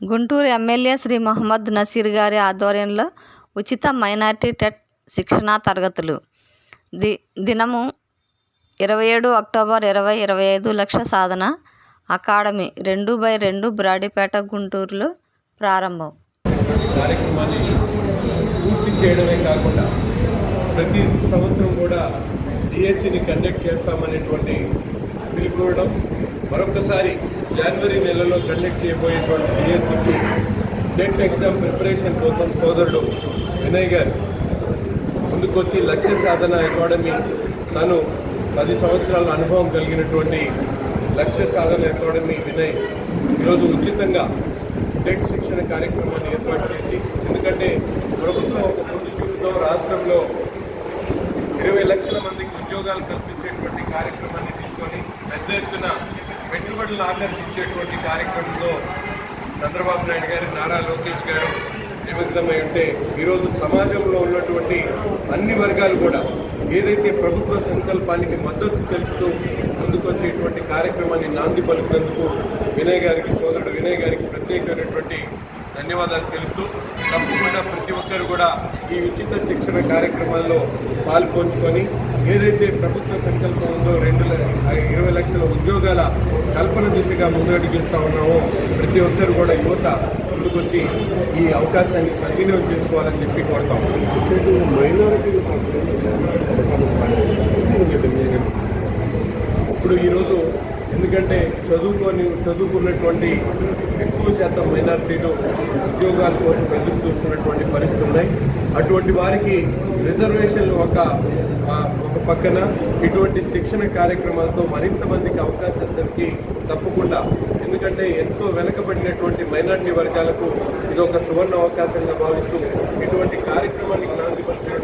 Guntur MLA Shri Mohammed Naseer గారి ఆధ్వర్యంలో ఉచిత మైనార్టీ టెట్ శిక్షణా తరగతులు. ది దినము ఇరవై ఏడు అక్టోబర్ ఇరవై ఇరవై ఐదు లక్ష సాధన అకాడమీ రెండు బై రెండు బ్రాడీపేట గుంటూరులో ప్రారంభం. కార్యక్రమాన్ని పూర్తి చేయడమే కాకుండా ప్రతి సంవత్సరం కూడా డిఎస్సిని కండక్ట్ చేస్తామనేటువంటి పిలుపుకోవడం మరొకసారి జనవరి నెలలో కండక్ట్ చేయబోయేటువంటి డిఎస్సికి టెట్ ఎగ్జామ్ ప్రిపరేషన్ కోసం సోదరుడు వినయ్ గారు ముందుకొచ్చి లక్ష్య సాధన అకాడమీ తను పది సంవత్సరాల అనుభవం కలిగినటువంటి లక్ష్య సాధన అకాడమీ వినయ్ ఈరోజు ఉచితంగా టెట్ శిక్షణ కార్యక్రమాన్ని ఏర్పాటు చేసి ఎందుకంటే ప్రభుత్వం ఒక ముందు చూపుతో రాష్ట్రంలో ఇరవై లక్షల మందికి ఉద్యోగాలు కల్పించేటువంటి కార్యక్రమాన్ని తీసుకొని పెద్ద ఎత్తున పెట్టుబడులు ఆకర్షించేటువంటి కార్యక్రమంలో చంద్రబాబు నాయుడు గారు నారా లోకేష్ గారు నిమగ్నమై ఉంటే ఈరోజు సమాజంలో ఉన్నటువంటి అన్ని వర్గాలు కూడా ఏదైతే ప్రభుత్వ సంకల్పానికి మద్దతు తెలుపుతూ ముందుకొచ్చేటువంటి కార్యక్రమాన్ని నాంది పలుకున్నందుకు వినయ్ గారికి సోదరుడు వినయ్ గారికి ప్రత్యేకమైనటువంటి ధన్యవాదాలు తెలుపుతూ తప్పకుండా ప్రతి ఒక్కరు కూడా ఈ ఉచిత శిక్షణ కార్యక్రమాల్లో పాల్పంచుకొని ఏదైతే ప్రభుత్వ సంకల్పం ఉందో రెండు ఇరవై లక్షల ఉద్యోగాల కల్పన దిశగా ముందడుగుతా ఉన్నామో ప్రతి ఒక్కరు కూడా యువత ముందుకొచ్చి ఈ అవకాశాన్ని సద్వినియోగం చేసుకోవాలని చెప్పి కోరుతాం ఇప్పుడు ఈరోజు ఎందుకంటే చదువుకొని చదువుకున్నటువంటి ఎక్కువ శాతం మైనార్టీలు ఉద్యోగాల కోసం ఎదురు చూస్తున్నట్టు అటువంటి వారికి రిజర్వేషన్లు ఒక ఒక పక్కన ఇటువంటి శిక్షణ కార్యక్రమాలతో మరింత మందికి అవకాశం దొరికి తప్పకుండా. ఎందుకంటే ఎంతో వెనకబడినటువంటి మైనారిటీ వర్గాలకు ఇది ఒక సువర్ణ అవకాశంగా భావిస్తూ ఇటువంటి కార్యక్రమానికి నాంది పలికినటువంటి